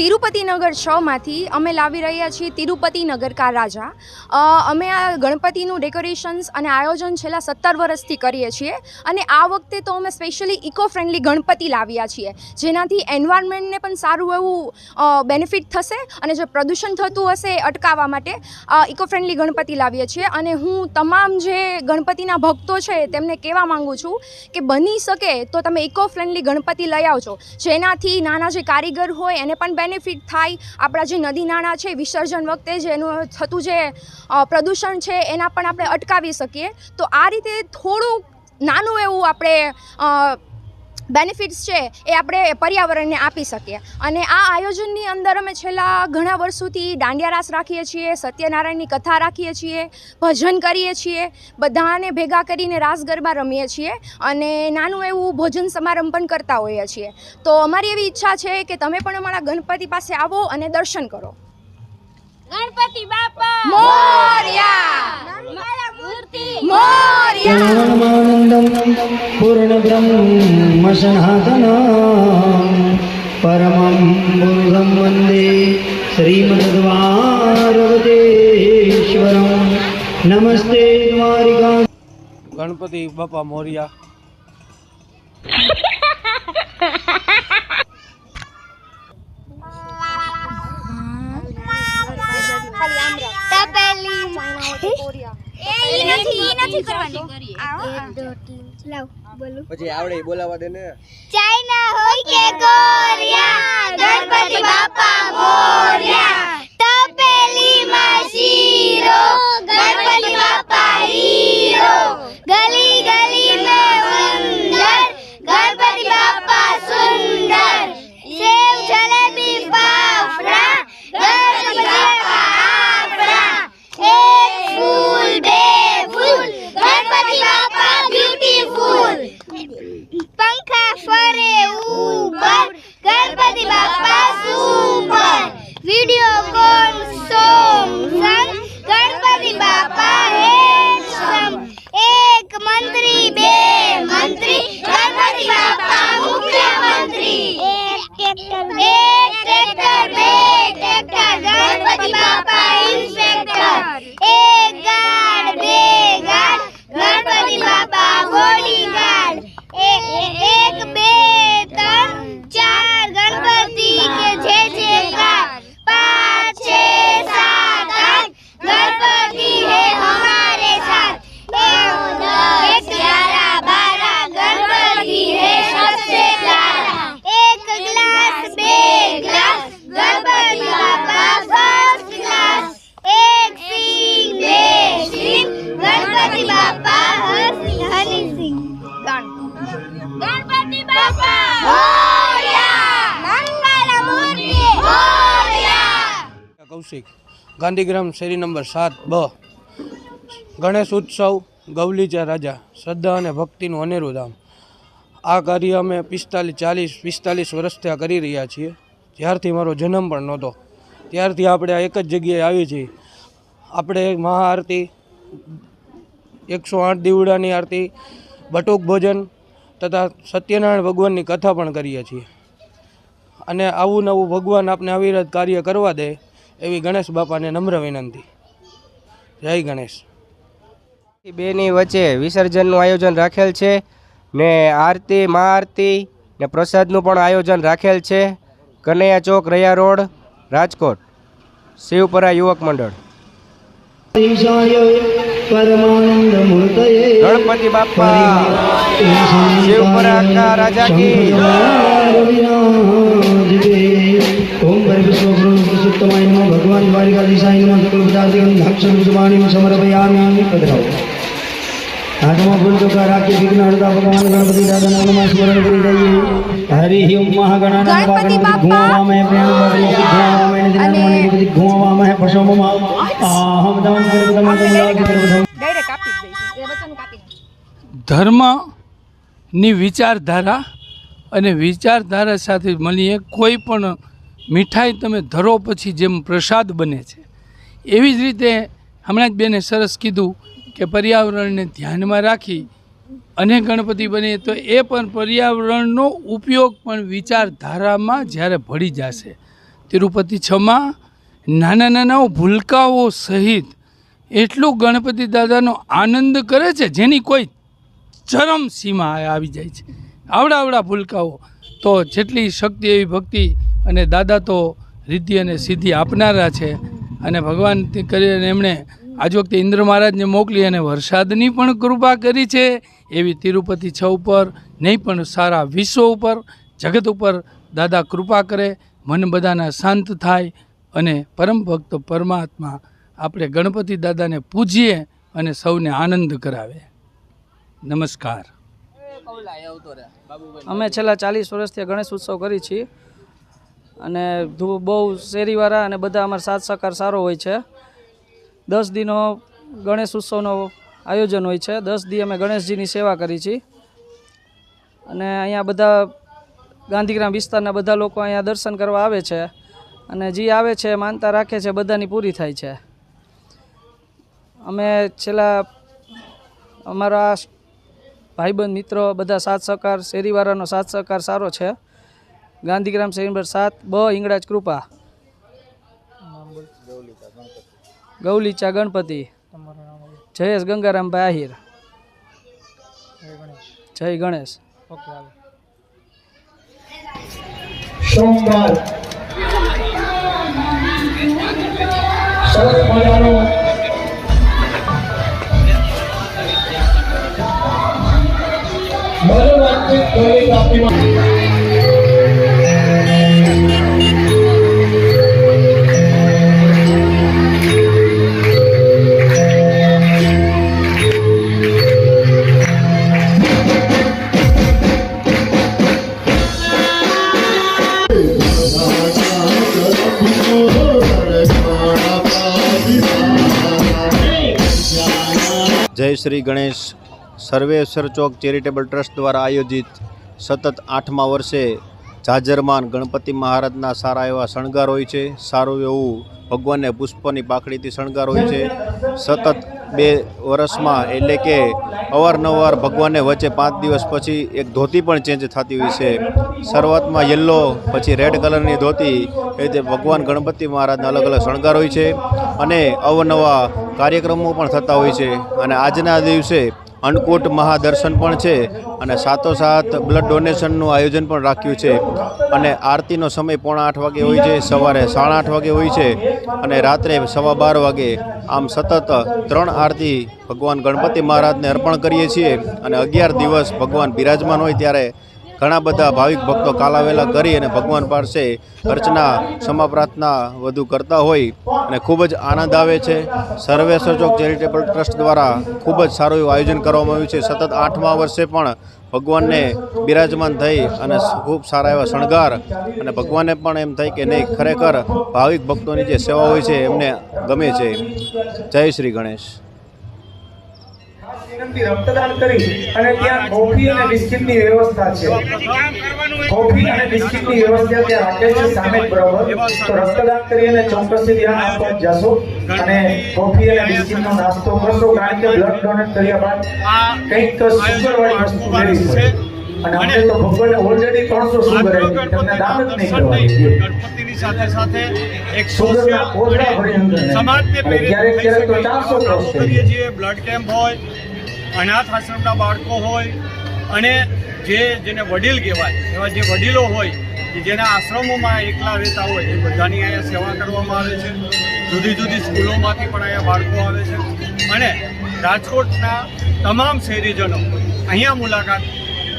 તિરુપતિનગર છમાંથી અમે લાવી રહ્યા છીએ તિરુપતિ નગર કા રાજા. અમે આ ગણપતિનું ડેકોરેશન્સ અને આયોજન છેલ્લા સત્તર વર્ષથી કરીએ છીએ અને આ વખતે તો અમે સ્પેશિયલી ઇકો ફ્રેન્ડલી ગણપતિ લાવ્યા છીએ, જેનાથી એન્વાયરમેન્ટને પણ સારું એવું બેનિફિટ થશે અને જે પ્રદૂષણ થતું હશે એ અટકાવવા માટે ઇકો ફ્રેન્ડલી ગણપતિ લાવીએ છીએ. અને હું તમામ જે ગણપતિના ભક્તો છે તેમને કહેવા માંગુ છું કે બની શકે તો તમે ઇકો ફ્રેન્ડલી ગણપતિ લઈ આવજો. જેનાથી નાના જે કારીગર હોય એને પણ બેનિફિટ થાય. આપણા જે નદી નાણાં છે, વિસર્જન વખતે જેનું થતું જે પ્રદૂષણ છે, એના પણ આપણે અટકાવી શકીએ. તો આ રીતે થોડુંક નાનું એવું આપણે બેનિફિટ્સ છે એ આપણે પર્યાવરણને આપી શકીએ. અને આ આયોજનની અંદર અમે છેલ્લા ઘણા વર્ષોથી દાંડિયા રાસ રાખીએ છીએ સત્યનારાયણની કથા રાખીએ છીએ ભજન કરીએ છીએ બધાને ભેગા કરીને રાસ ગરબા રમીએ છીએ અને નાનું એવું ભોજન સમારંભ પણ કરતા હોઈએ છીએ. તો અમારી એવી ઈચ્છા છે કે તમે પણ અમારા ગણપતિ પાસે આવો અને દર્શન કરો. ગણપતિ બાપા! મોરયા! મારા મૂર્તિ મોરયા पूर्णमानन्दं पूर्णब्रह्मसनातनं परमं पुरुषं वन्दे श्रीमद्वारवतेश्वरं नमस्ते द्वारिका ગણપતિ બાપા મોર્યા તપેલી એ નથી એ નથી કરવાની. પછી આવડે બોલાવા દે ને. ચાઇના હોય કે કોરિયા ગણપતિ બાપા મોર્યા તપેલી માં શીરો ગણપતિ બાપા હીરો ગલી ગલી fare un bar, calma. Gandhigram શેરી નંબર સાત, બ. ગણેશ ઉત્સવ, ગૌલીચા રાજા, શ્રદ્ધા અને ભક્તિનું અનેરું ધામ. આ કાર્ય અમે પિસ્તાલીસ, ચાલીસ, પિસ્તાલીસ વર્ષથી આ કરી રહ્યા છીએ. જ્યારથી મારો જન્મ પણ નહોતો. ત્યારથી આપણે આ એક જ જગ્યાએ આવી છીએ. આપણે મહાઆરતી, એકસો આઠ દીવડાની આરતી, બટુક ભોજન તથા સત્યનારાયણ ભગવાનની કથા પણ કરીએ છીએ. અને આવું નવું ભગવાન આપને અવિરત કાર્ય કરવા દે એવી ગણેશ બાપાને નમ્ર વિનંતી. જય ગણેશ. બેની વચ્ચે વિસર્જનનું આયોજન રાખેલ છે ને આરતી મહાઆરતી ને પ્રસાદનું પણ આયોજન રાખેલ છે. કનૈયા ચોક રૈયા રોડ રાજકોટ. શિવપરા યુવક મંડળ. ગણપતિ બાપા. શિવપરા રાજા કી. ઓમ ભરવિશ્વ ગુરુ ભગવાન દ્વારિકાધીશાય નમઃ સકલ પદાર્થિકમ ધક્ષ રૂપવાણી સમર્પયામિ પધરાવો. હાથમાં ભૂલ ચુકા રાખી ધર્મની વિચારધારા અને વિચારધારા સાથે મળીએ કોઈ પણ મીઠાઈ તમે ધરો પછી જેમ પ્રસાદ બને છે. એવી જ રીતે હમણાં જ બેને સરસ કીધું કે પર્યાવરણને ધ્યાનમાં રાખી અને ગણપતિ બને તો એ પણ પર્યાવરણનો ઉપયોગ પણ વિચારધારામાં જ્યારે ભળી જશે. તિરુપતિ છમાં, નાના નાના ભૂલકાઓ સહિત એટલું ગણપતિ દાદાનો આનંદ કરે છે જેની કોઈ ચરમ સીમા આવી જાય છે. આવડા આવડા ભૂલકાઓ. તો જેટલી શક્તિ એવી ભક્તિ અને દાદા તો રિદ્ધિ અને સિદ્ધિ આપનારા છે. અને ભગવાન કરીને એમણે આજ વખતે ઇન્દ્ર મહારાજને મોકલી અને વરસાદની પણ કૃપા કરી છે. એવી તિરુપતિ છ ઉપર નહીં પણ સારા વિશ્વ ઉપર જગત ઉપર દાદા કૃપા કરે મન બધાના શાંત થાય અને પરમ ભક્ત પરમાત્મા આપણે ગણપતિ દાદાને પૂજીએ અને સૌને આનંદ કરાવે. નમસ્કાર. અમે છેલ્લા ચાલીસ વર્ષથી ગણેશ ઉત્સવ કરી છીએ. અને બહુ શેરીવાળા અને બધા અમારા સાથ સહકાર સારો હોય છે. દસ દિનો ગણેશ ઉત્સવનો આયોજન હોય છે. દસ દી અમે ગણેશજીની સેવા કરી છીએ. અને અહીંયા બધા ગાંધીગ્રામ વિસ્તારના બધા લોકો અહીંયા દર્શન કરવા આવે છે અને જે આવે છે, માનતા રાખે છે, બધાની પૂરી થાય છે. અમે છેલ્લા અમારા ભાઈબંધ મિત્રો બધા સાથ સહકાર, શેરીવાળાનો સાથ સહકાર સારો છે. ગાંધીગ્રામ શેરી નંબર સાત બ હિંગળાજ કૃપા. ગૌલીચા ગણપતિ. જયેશ ગંગારામભાઈ આહિર. જય ગણેશ. સોમવાર. સરસ મજાનો મનોરંજિત કોરિયોગ્રાફીમાં શ્રી ગણેશ સર્વેશ્વર ચોક ચેરિટેબલ ટ્રસ્ટ દ્વારા આયોજિત સતત આઠમા વર્ષે જાજરમાન ગણપતિ મહારાજના સારા એવા શણગાર હોય છે. સારું એવું ભગવાનને પુષ્પની પાખડીથી શણગાર હોય છે. સતત બે વર્ષમાં એટલે કે અવારનવાર ભગવાનને વચ્ચે પાંચ દિવસ પછી એક ધોતી પણ ચેન્જ થતી હોય છે. શરૂઆતમાં યલો પછી રેડ કલરની ધોતી, એ રીતે ભગવાન ગણપતિ મહારાજના અલગ અલગ શણગાર હોય છે. અને અવનવા કાર્યક્રમો પણ થતા હોય છે. અને આજના દિવસે અન્નકૂટ મહાદર્શન પણ છે અને સાથોસાથ બ્લડ ડોનેશનનું આયોજન પણ રાખ્યું છે. અને આરતીનો સમય પોણા આઠ વાગે હોય છે, સવારે સાડા આઠ વાગે હોય છે અને રાત્રે સવા બાર વાગે આમ સતત ત્રણ આરતી ભગવાન ગણપતિ મહારાજને અર્પણ કરીએ છીએ અને અગિયાર દિવસ ભગવાન બિરાજમાન હોય ત્યારે ઘણા બધા ભાવિક ભક્તો કાલાવેલા કરી અને ભગવાન પાસે અર્ચના ક્ષમા પ્રાર્થના વધુ કરતા હોય અને ખૂબ જ આનંદ આવે છે. સર્વેશ્વર ચોક ચેરિટેબલ ટ્રસ્ટ દ્વારા ખૂબ જ સારું એવું આયોજન કરવામાં આવ્યું છે. સતત આઠમા વર્ષે પણ ભગવાનને બિરાજમાન થઈ અને ખૂબ સારા એવા શણગાર અને ભગવાનને પણ એમ થાય કે નહીં, ખરેખર ભાવિક ભક્તોની જે સેવા હોય છે એમને ગમે છે. જય શ્રી ગણેશ. વિનંતી રક્તદાન કરી અને ત્યાં કોફી અને બિસ્કિટની વ્યવસ્થા છે. કોફી અને બિસ્કિટની વ્યવસ્થા ત્યાં રાખે છે સામે બરોબર. તો રક્તદાન કરી અને ચોક્કસથી ધ્યાન આપવા જશો. અને કોફી અને બિસ્કિટનો નાસ્તો કરશો કારણ કે બ્લડ ડોનેટ કર્યા બાદ કંઈક સુગર વાળી વસ્તુ લેવી પડે અને અમે તો ભગવાન ઓલરેડી ત્રણસો સુગર આપી. તમને દાન જ નહીં કરવાની. ગણપતિની સાથે સાથે એક સુગરના કોથળા ભરી અંદર સમાજને ક્યારેક ક્યારેક તો ચારસો ક્રોસ કરીએ છીએ બ્લડ કેમ્પ હોય અનાથ આશ્રમના બાળકો હોય અને જે જેને વડીલ કહેવાય, એવા જે વડીલો હોય, કે જેના આશ્રમોમાં એકલા રહેતા હોય, એ બધાની અહીંયા સેવા કરવામાં આવે છે. જુદી જુદી સ્કૂલોમાંથી પણ અહીંયા બાળકો આવે છે. અને રાજકોટના તમામ શહેરીજનો અહીંયા મુલાકાત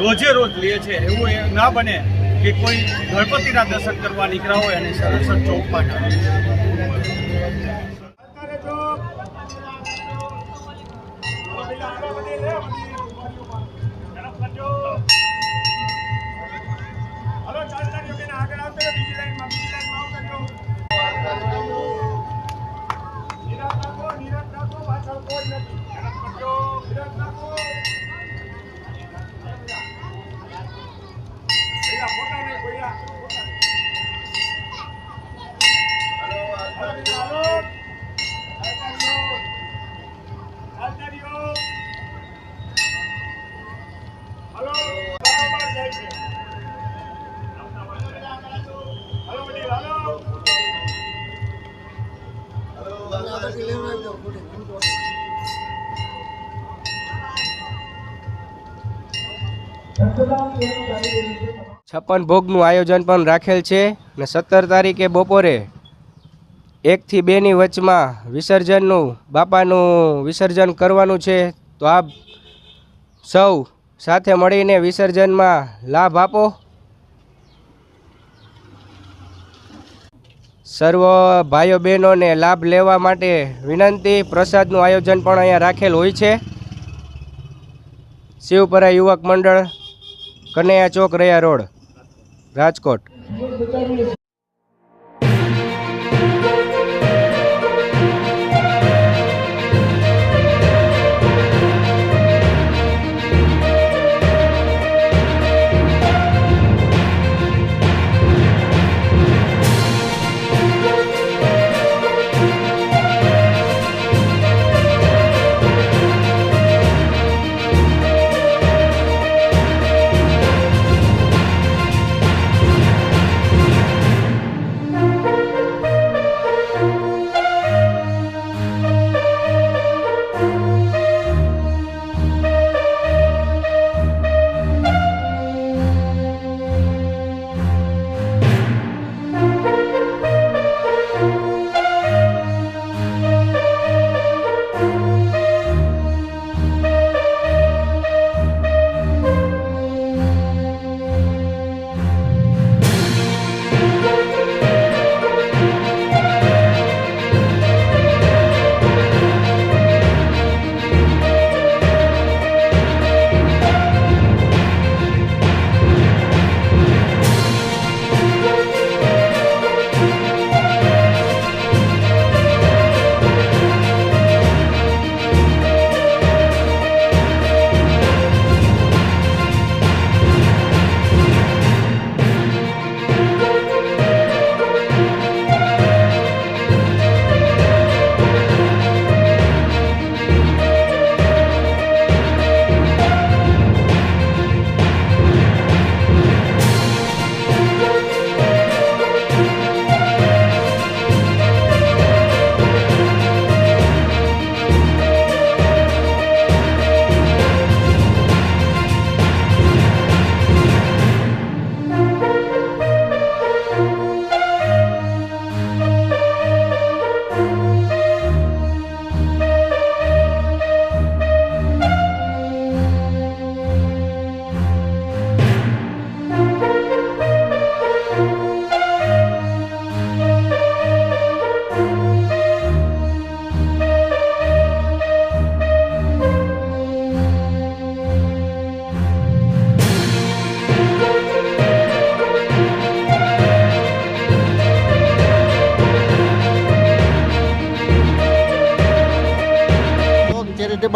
રોજે રોજ લે છે. એવું એ ના બને કે કોઈ ગણપતિના દર્શન કરવા નીકળ્યા હોય અને સરસર ચોકમાં ના છપ્પન ભોગનું આયોજન પણ રાખેલ છે ને સત્તર તારીખે બપોરે એકથી બેની વચમાં વિસર્જનનું, બાપાનું વિસર્જન કરવાનું છે. તો આપ સૌ સાથે મળીને વિસર્જનમાં લાભ આપો. સર્વ ભાઈઓ બહેનોને લાભ લેવા માટે વિનંતી, પ્રસાદનું આયોજન પણ અહીંયા રાખેલ હોય છે. શિવપરા યુવક મંડળ કનૈયા ચોક રયા રોડ રાજકોટ.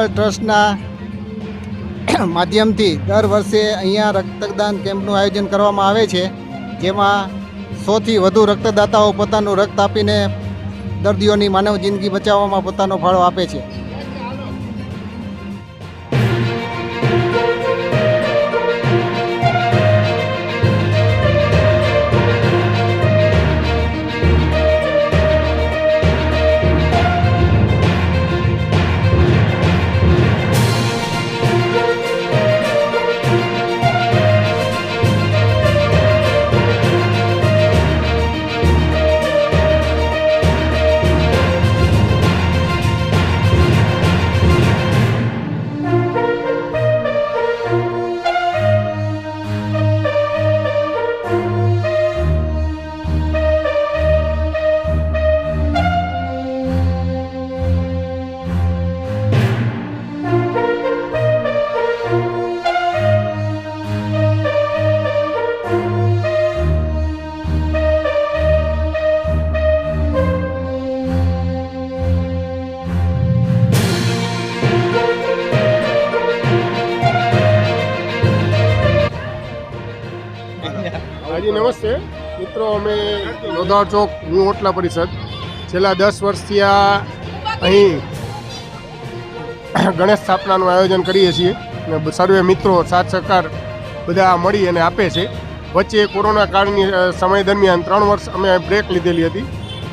ચેરિટેબલ ટ્રસ્ટના માધ્યમથી દર વર્ષે અહીંયા રક્તદાન કેમ્પનું આયોજન કરવામાં આવે છે, જેમાં સોથી વધુ રક્તદાતાઓ પોતાનું રક્ત આપીને દર્દીઓની માનવ જિંદગી બચાવવામાં પોતાનો ફાળો આપે છે. હાજી નમસ્તે. મિત્રો, અમે લોધાર ચોક ન્યૂ હોટલા પરિષદ. છેલ્લા દસ વર્ષથી આ અહીં ગણેશ સ્થાપનાનું આયોજન કરીએ છીએ. અને સર્વે મિત્રો, સાથ સહકાર બધા મળી અને આપે છે. વચ્ચે કોરોના કાળની સમય દરમિયાન ત્રણ વર્ષ અમે બ્રેક લીધેલી હતી.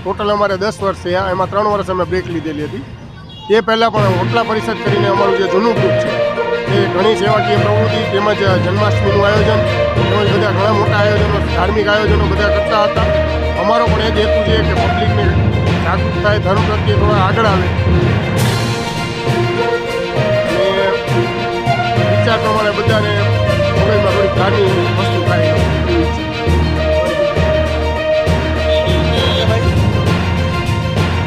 ટોટલ અમારે દસ વર્ષ થયા. એમાં ત્રણ વર્ષ અમે બ્રેક લીધેલી હતી. એ પહેલાં પણ ઓટલા પરિષદ કરીને અમારું જે જૂનું ગ્રુપ છે, એ ઘણી સેવાકીય પ્રવૃત્તિ તેમજ જન્માષ્ટમીનું આયોજન તેમજ બધા ઘણા મોટા આયોજનો, ધાર્મિક આયોજનો બધા કરતા હતા. અમારો પણ એ જ હેતુ છે કે પબ્લિકને જાગૃત થાય ધર્મ પ્રત્યે થોડા આગળ આવે. વિચાર પ્રમાણે બધાને મગજમાં થોડી ગાડી વસ્તુ થાય.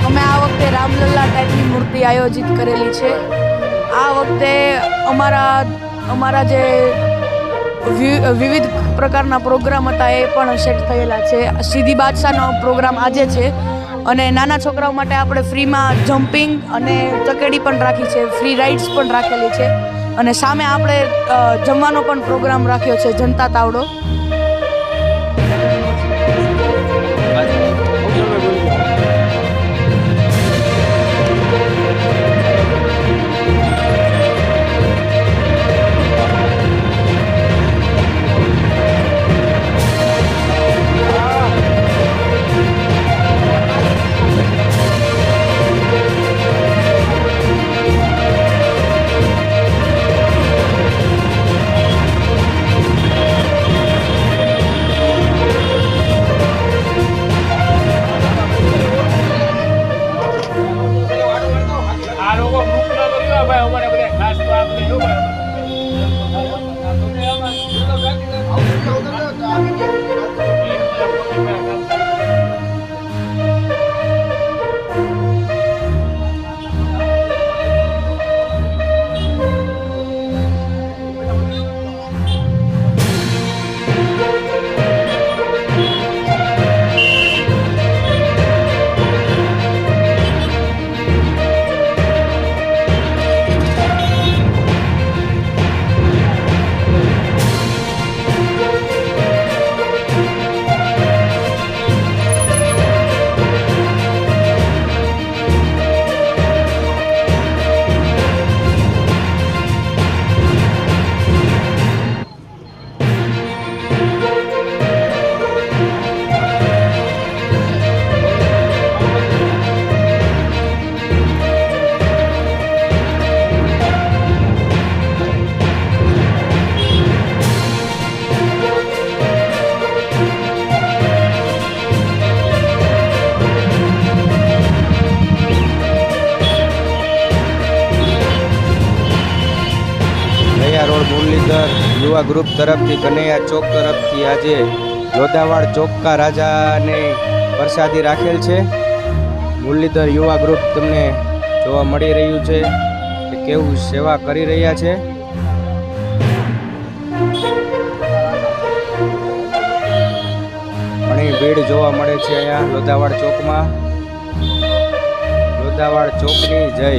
અમે આ વખતે રામલલ્લા ટાઈપની મૂર્તિ આયોજિત કરેલી છે. આ વખતે અમારા અમારા જે વિવિધ પ્રકારના પ્રોગ્રામ હતા એ પણ સેટ થયેલા છે. સીધી બાદશાહનો પ્રોગ્રામ આજે છે અને નાના છોકરાઓ માટે આપણે ફ્રીમાં જમ્પિંગ અને ચકેડી પણ રાખી છે, ફ્રી રાઇડ્સ પણ રાખેલી છે અને સામે આપણે જમવાનો પણ પ્રોગ્રામ રાખ્યો છે જનતા તાવડો. ગ્રુપ તરફથી, કનૈયા ચોક તરફથી આજે લોદાવાડ ચોક્કા રાજાને પ્રસાદી રાખેલ છે. મુરલીધર યુવા ગ્રુપ તમને જોવા મળી રહ્યું છે કે કેવું સેવા કરી રહ્યા છે. ઘણી ભીડ જોવા મળે છે અહીંયા લોદાવાડ ચોકમાં. લોદાવાડ ચોકની જય.